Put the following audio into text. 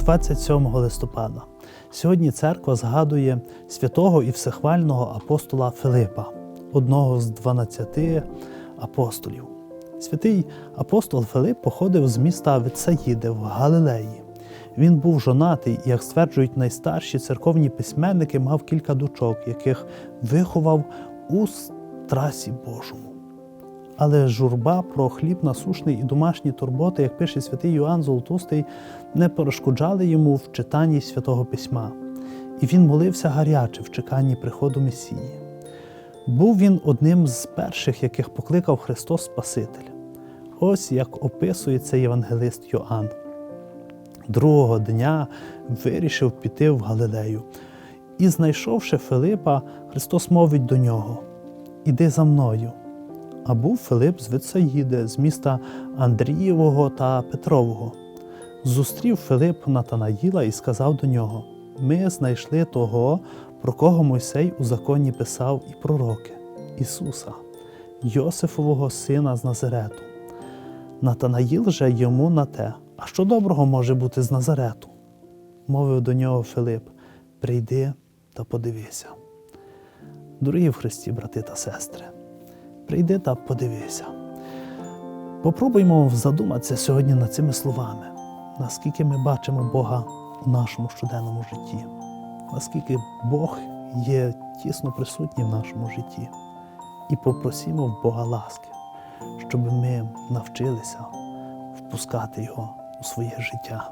27 листопада. Сьогодні церква згадує святого і всехвального апостола Филипа, одного з 12 апостолів. Святий апостол Филип походив з міста Витсаїди в Галилеї. Він був жонатий як стверджують найстарші церковні письменники, мав кілька дочок, яких виховав у страсі Божому. Але журба про хліб насушний і домашні турботи, як пише святий Йоанн Золотустий, не перешкоджали йому в читанні святого письма, і він молився гаряче в чеканні приходу Месії. Був він одним з перших, яких покликав Христос Спаситель. Ось як описує цей євангелист Йоанн. Другого дня вирішив піти в Галилею. І, знайшовши Филипа, Христос мовить до нього: Іди за мною. А був Филип з Вицаїди, з міста Андрієвого та Петрового. Зустрів Филип Натанаїла і сказав до нього: Ми знайшли того, про кого Мойсей у законі писав і пророки Ісуса, Йосифового сина з Назарету. Натанаїл же йому на те, а що доброго може бути з Назарету? Мовив до нього Филип: Прийди та подивися. Дорогі в Христі, брати та сестри, прийди та подивися. Попробуймо задуматися сьогодні над цими словами, наскільки ми бачимо Бога у нашому щоденному житті, наскільки Бог є тісно присутній в нашому житті. І попросімо в Бога ласки, щоб ми навчилися впускати Його у своє життя.